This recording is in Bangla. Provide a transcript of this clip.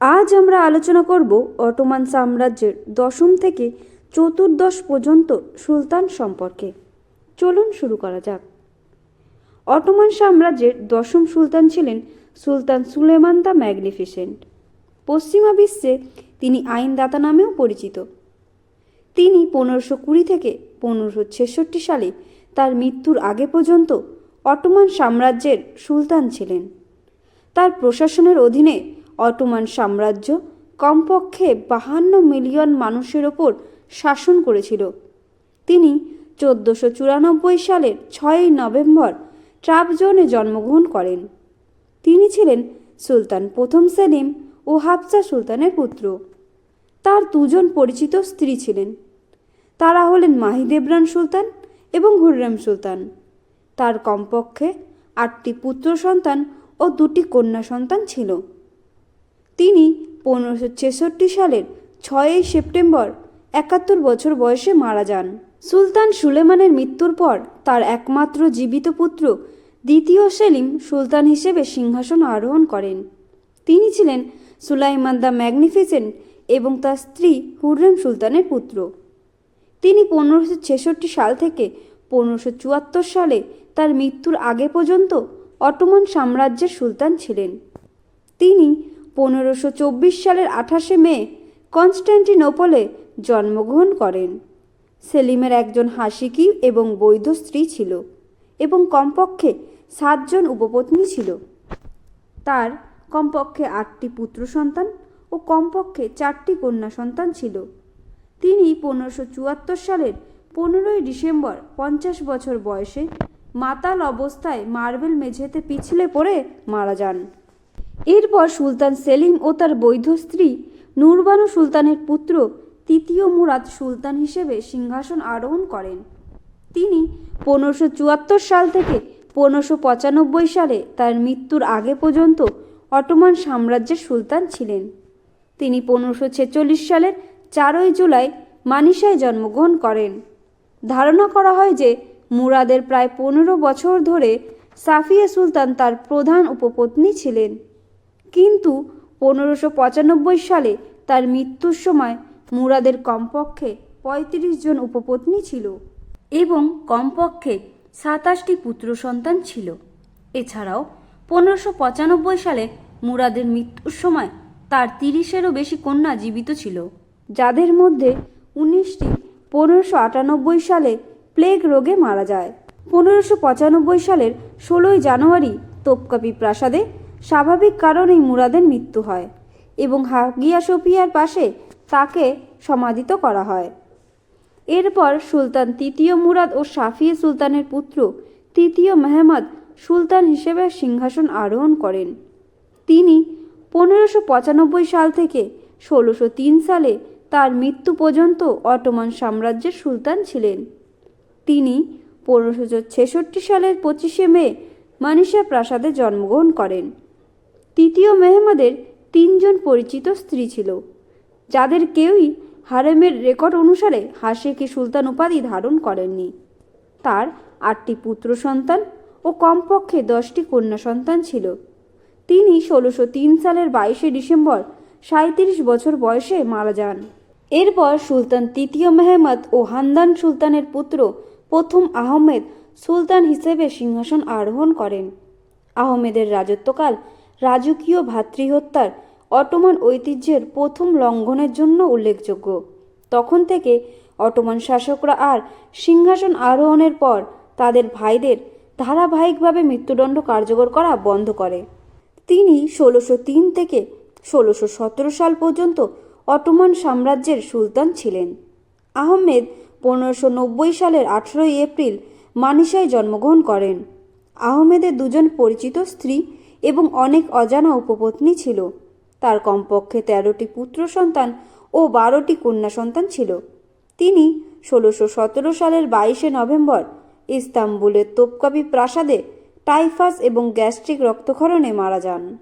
আজ আমরা আলোচনা করব অটোমান সাম্রাজ্যের দশম থেকে চতুর্দশ পর্যন্ত সুলতান সম্পর্কে। চলুন শুরু করা যাক। অটোমান সাম্রাজ্যের দশম সুলতান ছিলেন সুলতান সুলেমান দ্য ম্যাগনিফিসেন্ট। পশ্চিমা বিশ্বে তিনি আইনদাতা নামেও পরিচিত। তিনি পনেরোশো কুড়ি থেকে পনেরোশো ছেষট্টি সালে তার মৃত্যুর আগে পর্যন্ত অটোমান সাম্রাজ্যের সুলতান ছিলেন। তার প্রশাসনের অধীনে অটোমান সাম্রাজ্য কমপক্ষে বাহান্ন মিলিয়ন মানুষের ওপর শাসন করেছিল। তিনি চোদ্দোশো চুরানব্বই সালের ছয়ই নভেম্বর ট্রাপজনে জন্মগ্রহণ করেন। তিনি ছিলেন সুলতান প্রথম সেলিম ও হাফসা সুলতানের পুত্র। তার দুজন পরিচিত স্ত্রী ছিলেন। তারা হলেন মাহিদেবরান সুলতান এবং হুররেম সুলতান। তার কমপক্ষে আটটি পুত্র সন্তান ও দুটি কন্যা সন্তান ছিল। তিনি পনেরোশো ছেষট্টি সালের ছয়ই সেপ্টেম্বর একাত্তর বছর বয়সে মারা যান। সুলতান সুলেমানের মৃত্যুর পর তার একমাত্র জীবিত পুত্র দ্বিতীয় সেলিম সুলতান হিসেবে সিংহাসন আরোহণ করেন। তিনি ছিলেন সুলাইমান দ্য ম্যাগনিফিসেন্ট এবং তার স্ত্রী হুররেম সুলতানের পুত্র। তিনি পনেরোশো ছেষট্টি সাল থেকে পনেরোশো চুয়াত্তর সালে তার মৃত্যুর আগে পর্যন্ত অটোমান সাম্রাজ্যের সুলতান ছিলেন। পনেরোশো চব্বিশ সালের আঠাশে মে কনস্ট্যান্টিনোপলে জন্মগ্রহণ করেন। সেলিমের একজন হাসিকি এবং বৈধ স্ত্রী ছিল এবং কমপক্ষে সাতজন উপপত্নী ছিল। তার কমপক্ষে আটটি পুত্র সন্তান ও কমপক্ষে চারটি কন্যা সন্তান ছিল। তিনি পনেরোশো চুয়াত্তর সালের পনেরোই ডিসেম্বর পঞ্চাশ বছর বয়সে মাতাল অবস্থায় মার্বেল মেঝেতে পিছলে পড়ে মারা যান। এরপর সুলতান সেলিম ও তার বৈধ স্ত্রী নুরবানু সুলতানের পুত্র তৃতীয় মুরাদ সুলতান হিসেবে সিংহাসন আরোহণ করেন। তিনি পনেরোশো চুয়াত্তর সাল থেকে পনেরোশো পঁচানব্বই সালে তার মৃত্যুর আগে পর্যন্ত অটোমান সাম্রাজ্যের সুলতান ছিলেন। তিনি পনেরোশো ছেচল্লিশ সালের চারই জুলাই মানিসায় জন্মগ্রহণ করেন। ধারণা করা হয় যে মুরাদের প্রায় পনেরো বছর ধরে সাফিয়া সুলতান তার প্রধান উপপত্নী ছিলেন। কিন্তু পনেরোশো পঁচানব্বই সালে তার মৃত্যুর সময় মুরাদের কমপক্ষে পঁয়ত্রিশ জন উপপত্নী ছিল এবং কমপক্ষে সাতাশটি পুত্র সন্তান ছিল। এছাড়াও পনেরোশো পঁচানব্বই সালে মুরাদের মৃত্যুর সময় তার তিরিশেরও বেশি কন্যা জীবিত ছিল, যাদের মধ্যে উনিশটি পনেরোশো আটানব্বই সালে প্লেগ রোগে মারা যায়। পনেরোশো পঁচানব্বই সালের ষোলোই জানুয়ারি তোপকাপি প্রাসাদে স্বাভাবিক কারণেই মুরাদের মৃত্যু হয় এবং হাগিয়া সোফিয়ার পাশে তাকে সমাধিত করা হয়। এরপর সুলতান তৃতীয় মুরাদ ও সাফিয়ে সুলতানের পুত্র তৃতীয় মেহমদ সুলতান হিসেবে সিংহাসন আরোহণ করেন। তিনি পনেরোশো পঁচানব্বই সাল থেকে ষোলোশো তিন সালে তার মৃত্যু পর্যন্ত অটোমান সাম্রাজ্যের সুলতান ছিলেন। তিনি পনেরোশো ছেষট্টি সালের পঁচিশে মে মানিসা প্রাসাদে জন্মগ্রহণ করেন। তৃতীয় মেহমদের তিনজন পরিচিত স্ত্রী ছিল। যাদের কেউই হারেমের রেকর্ড অনুসারে হাসেকি সুলতান উপাধি ধারণ করেননি। তার আটটি পুত্র সন্তান ও কমপক্ষে দশটি কন্যা সন্তান ছিল। তিনি ষোলোশো তিন সালের বাইশে ডিসেম্বর সাঁত্রিশ বছর বয়সে মারা যান। এরপর সুলতান তৃতীয় মেহমদ ও হান্দান সুলতানের পুত্র প্রথম আহমেদ সুলতান হিসেবে সিংহাসন আরোহণ করেন। আহমেদের রাজত্বকাল রাজকীয় ভাতৃহত্যার অটোমান ঐতিহ্যের প্রথম লঙ্ঘনের জন্য উল্লেখযোগ্য। তখন থেকে অটোমান শাসকরা আর সিংহাসন আরোহণের পর তাদের ভাইদের ধারাবাহিকভাবে মৃত্যুদণ্ড কার্যকর করা বন্ধ করে। তিনি ষোলোশো তিন থেকে ষোলোশো সতেরো সাল পর্যন্ত অটোমান সাম্রাজ্যের সুলতান ছিলেন। আহমেদ পনেরোশো নব্বই সালের আঠেরোই এপ্রিল মানিসায় জন্মগ্রহণ করেন। আহমেদের দুজন পরিচিত স্ত্রী এবং অনেক অজানা উপপত্নী ছিল। তার কমপক্ষে তেরোটি পুত্র সন্তান ও বারোটি কন্যা সন্তান ছিল। তিনি ষোলোশো সতেরো সালের বাইশে নভেম্বর ইস্তাম্বুলের তোপকাপি প্রাসাদে টাইফাস এবং গ্যাস্ট্রিক রক্তক্ষরণে মারা যান।